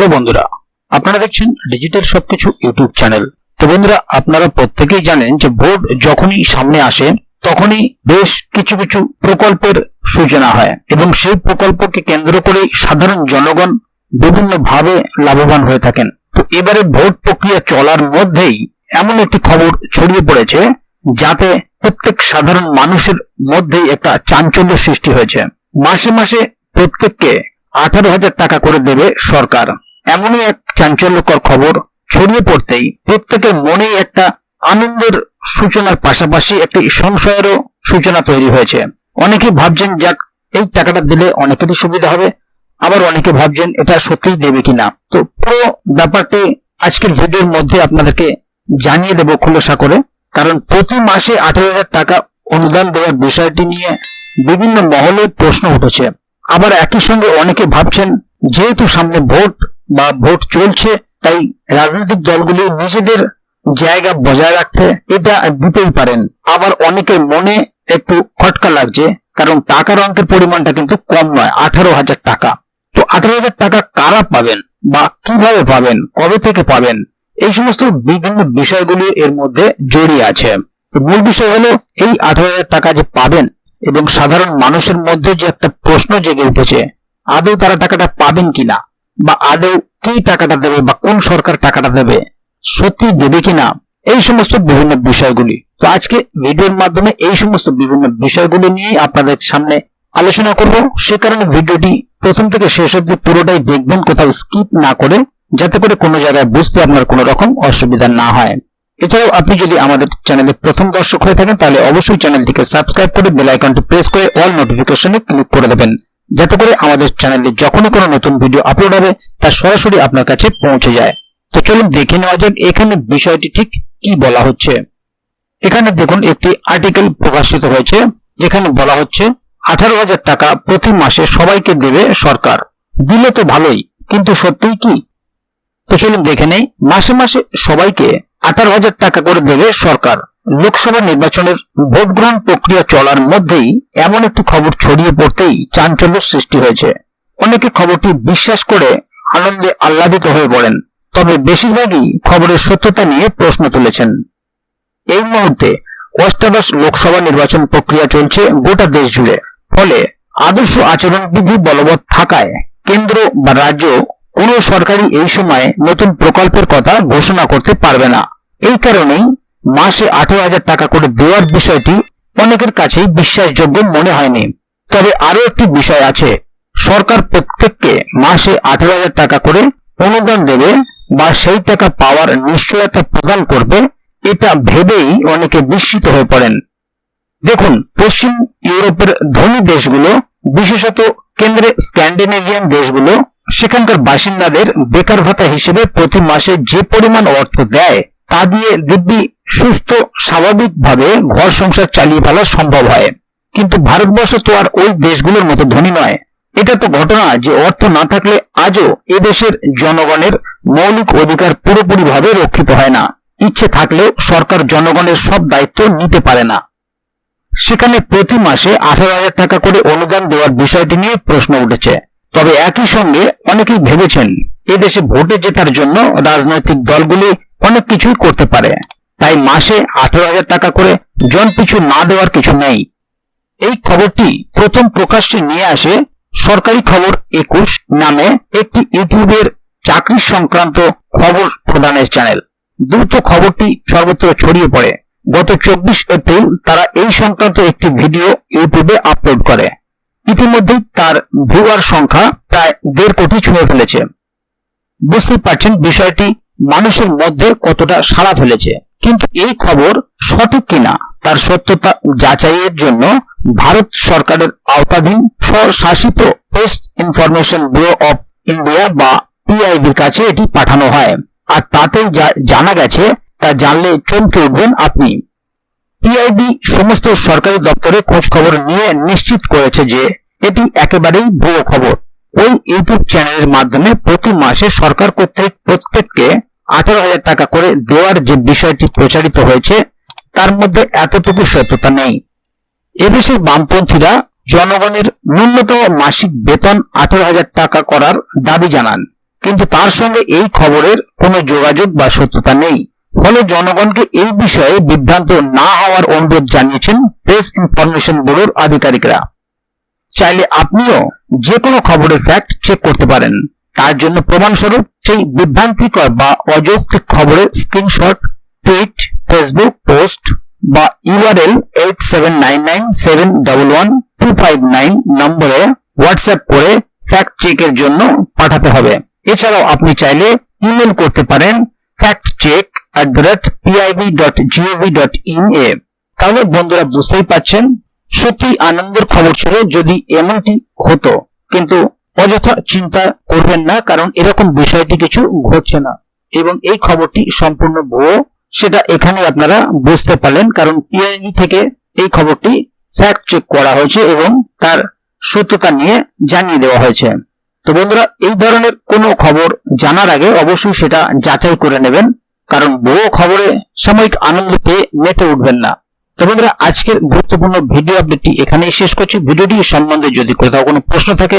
Hello বন্ধুরা, আপনারা দেখছেন ডিজিটাল সবকিছু ইউটিউব চ্যানেল। তো বন্ধুরা, আপনারা প্রত্যেকেই জানেন যে ভোট যখনই সামনে আসে, তখনই বেশ কিছু কিছু প্রকল্পের সূচনা হয় এবং সেই প্রকল্পকে কেন্দ্র করে সাধারণ জনগণ বিভিন্ন ভাবে লাভবান হয়ে থাকেন। তো এবারে ভোট প্রক্রিয়া চলার মধ্যেই এমন একটি খবর ছড়িয়ে পড়েছে, যাতে প্রত্যেক সাধারণ মানুষের মধ্যেই একটা চাঞ্চল্য সৃষ্টি হয়েছে। মাসে মাসে প্রত্যেককে আঠারো হাজার টাকা করে দেবে সরকার। এমনই এক চাঞ্চল্যকর খবর ছড়িয়ে পড়তেই প্রত্যেকের মনেই একটা আনন্দের সূচনার পাশাপাশি একটি সংশয়েরও সূচনা তৈরি হয়েছে। অনেকে ভাবছেন, যাক, এই টাকাটা দিলে অনেকেরই সুবিধা হবে। আবার অনেকে ভাবছেন, এটা সত্যিই দেবে কিনা? তো পুরো ব্যাপারটি আজকের ভিডিওর মধ্যে আপনাদেরকে জানিয়ে দেব খোলসা করে। কারণ প্রতি মাসে আঠারো হাজার টাকা অনুদান দেওয়ার বিষয়টি নিয়ে বিভিন্ন মহলে প্রশ্ন উঠেছে। আবার একই সঙ্গে অনেকে ভাবছেন, যেহেতু সামনে ভোট বা ভোট চলছে, তাই রাজনৈতিক দলগুলি নিজেদের জায়গা বজায় রাখতে এটা দিতেই পারেন। আবার অনেকের মনে একটু খটকা লাগছে, কারণ টাকার অঙ্কের পরিমাণটা কিন্তু কম নয়, আঠারো হাজার টাকা। তো আঠারো হাজার টাকা কারা পাবেন বা কীভাবে পাবেন, কবে থেকে পাবেন, এই সমস্ত বিভিন্ন বিষয়গুলি এর মধ্যে জড়িয়ে আছে। মূল বিষয় হলো, এই আঠারো হাজার টাকা যে পাবেন এবং সাধারণ মানুষের মধ্যে যে একটা প্রশ্ন জেগে উঠেছে, আদৌ তারা টাকাটা পাবেন কিনা? বা আদৌ কি টাকাটা দেবে বা কোন সরকার টাকাটা দেবে, সত্যি দেবে কিনা, এই সমস্ত বিভিন্ন বিষয়গুলি। তো আজকে ভিডিওর মাধ্যমে এই সমস্ত বিভিন্ন বিষয়গুলি নিয়ে আপনাদের সামনে আলোচনা করব। সে কারণে ভিডিওটি প্রথম থেকে শেষ অব্দি পুরোটাই দেখবেন, কোথাও স্কিপ না করে, যাতে করে কোনো জায়গায় বুঝতে আপনার কোনো রকম অসুবিধা না হয়। এছাড়াও আপনি যদি আমাদের চ্যানেলে প্রথম দর্শক হয়ে থাকেন, তাহলে অবশ্যই চ্যানেলটিকে সাবস্ক্রাইব করে বেল আইকনটি প্রেস করে অল নোটিফিকেশনে ক্লিক করে দেবেন। যাতে করে আমাদের চ্যানেলে যখনই কোনো নতুন ভিডিও আপলোড হবে, তা সরাসরি আপনার কাছে পৌঁছে যায়। তো চলুন দেখে নেওয়া যাক এখানে বিষয়টি ঠিক কি বলা হচ্ছে। এখানে দেখুন একটি আর্টিকেল প্রকাশিত হয়েছে, যেখানে বলা হচ্ছে, আঠারো হাজার টাকা প্রতি মাসে সবাইকে দেবে সরকার। দিলে তো ভালোই, কিন্তু সত্যিই কি? তো চলুন দেখে নেই, মাসে মাসে সবাইকে আঠারো হাজার টাকা করে দেবে সরকার। লোকসভা নির্বাচনের ভোট গ্রহণ প্রক্রিয়া চলার মধ্যেই এমন একটি খবর ছড়িয়ে পড়তেই চাঞ্চল্য সৃষ্টি হয়েছে। অনেকে খবরটি বিশ্বাস করে আনন্দে আহ্লাদিত হয়ে পড়েন, তবে বেশিরভাগই খবরের সত্যতা নিয়ে প্রশ্ন তুলেছেন। এই মুহূর্তে অষ্টাদশ লোকসভা নির্বাচন প্রক্রিয়া চলছে গোটা দেশ জুড়ে, ফলে আদর্শ আচরণবিধি বলবৎ থাকায় কেন্দ্র বা রাজ্য কোনো সরকারি এই সময়ে নতুন প্রকল্পের কথা ঘোষণা করতে পারবে না। এই কারণেই মাসে আঠারো হাজার টাকা করে দেওয়ার বিষয়টি অনেকের কাছেই বিশ্বাসযোগ্য মনে হয়নি। তবে আরও একটি বিষয় আছে। সরকার প্রত্যেককে মাসে আঠারো হাজার টাকা করে অনুদান দেবে বা সেই টাকা পাওয়ার নিশ্চয়তা প্রদান করবে, এটা ভেবেই অনেকে বিস্মিত হয়ে পড়েন। দেখুন, পশ্চিম ইউরোপের ধনী দেশগুলো, বিশেষত কেন্দ্রে স্ক্যান্ডিনেভিয়ান দেশগুলো, সেখানকার বাসিন্দাদের বেকার ভাতা হিসেবে প্রতি মাসে যে পরিমাণ অর্থ দেয় তা দিয়ে দিব্যি সুস্থ, স্বাভাবিকভাবে ঘর সংসার চালিয়ে ফেলা সম্ভব হয়। কিন্তু ভারতবর্ষ তো আর ওই দেশগুলোর মতো ধনী নয়। এটা তো ঘটনা যে অর্থ না থাকলে আজও এদেশের জনগণের মৌলিক অধিকার পুরোপুরিভাবে রক্ষিত হয় না। ইচ্ছে থাকলেও সরকার জনগণের সব দায়িত্ব নিতে পারে না। সেখানে প্রতি মাসে আঠারো হাজার টাকা করে অনুদান দেওয়ার বিষয়টি নিয়ে প্রশ্ন উঠেছে। তবে একই সঙ্গে অনেকেই ভেবেছেন এদেশে ভোটে জেতার জন্য রাজনৈতিক দলগুলি অনেক কিছুই করতে পারে। তাই মাসে আঠারো হাজার টাকা করে জন পিছু না দেওয়ার কিছু নেই। এই খবরটি প্রথম প্রকাশ্যে নিয়ে আসে সরকারি খবর একুশ নামে একটি ইউটিউবের চাকরি সংক্রান্ত খবর প্রদানের চ্যানেল। দ্রুত খবরটি সর্বত্র ছড়িয়ে পড়ে। গত চব্বিশ এপ্রিল তারা এই সংক্রান্ত একটি ভিডিও ইউটিউবে আপলোড করে। ইতিমধ্যেই তার ভিউয়ার সংখ্যা প্রায় দেড় কোটি ছুঁয়ে ফেলেছে। বুঝতেই পারছেন বিষয়টি মানুষের মধ্যে কতটা সাড়া ফেলেছে। কিন্তু এই খবর সঠিক কিনা, তার সত্যতা যাচাইয়ের জন্য ভারত সরকারের আওতাধীন স্বশাসিত post information bureau of India বা পিআইবির কাছে এটি পাঠানো হয়। আর তাতেই জানা গেছে, তা জানলে চমকে উঠবেন আপনি। পিআইবি সমস্ত সরকারি দপ্তরে খোঁজ খবর নিয়ে নিশ্চিত করেছে যে এটি একেবারেই ভুয়ো খবর। ওই ইউটিউব চ্যানেলের মাধ্যমে প্রতি মাসে সরকার কর্তৃক প্রত্যেককে আঠারো হাজার টাকা করে দেওয়ার যে বিষয়টি প্রচারিত হয়েছে, তার মধ্যে এতটুকু সত্যতা নেই। এদেশের বামপন্থীরা জনগণের ন্যূনতম মাসিক বেতন আঠারো হাজার টাকা করার দাবি জানান। কিন্তু তার সঙ্গে এই খবরের কোনো যোগাযোগ বা সত্যতা নেই। ফলে জনগণকে এই বিষয়ে বিভ্রান্ত না হওয়ার অনুরোধ জানিয়েছেন প্রেস ইনফরমেশন ব্যুরোর আধিকারিকরা। চাইলে আপনিও যে কোনো খবরের ফ্যাক্ট চেক করতে পারেন। তার জন্য? প্রমাণস্বরূপ সেই বিভ্রান্তিকর বা অযৌক্তিক খবরের স্ক্রিনশট টুইট ফেসবুক পোস্ট বা URL eight seven nine nine seven double one two five nine নম্বরে হোয়াটসঅ্যাপ করে ফ্যাক্ট চেকের জন্য পাঠাতে হবে। এছাড়াও আপনি চাইলে ইমেল করতে পারেন fact check at the rate PIB dot GOV dot in এ। তাহলে বন্ধুরা বুঝতেই পাচ্ছেন সত্যি আনন্দের খবর ছিল যদি এমনটি হতো। কিন্তু অযথা চিন্তা করবেন না, কারণ এরকম বিষয়টি কিছু ঘটছে না। এবং এই খবরটি সম্পূর্ণ ভুয়ো, সেটা এখানে আপনারা বুঝতে পারলেন, কারণ পিআইবি থেকে এই খবরটি ফ্যাক্ট চেক করা হয়েছে এবং তার সত্যতা নিয়ে জানিয়ে দেওয়া হয়েছে। তো বন্ধুরা, এই ধরনের কোনো খবর জানার আগে অবশ্যই সেটা যাচাই করে নেবেন, কারণ ভুয়ো খবরে সাময়িক আনন্দ পেয়ে মেতে উঠবেন না। তো বন্ধুরা, আজকের গুরুত্বপূর্ণ ভিডিও আপডেটটি এখানেই শেষ করছি। ভিডিওটি সম্বন্ধে যদি কোথাও কোনো প্রশ্ন থাকে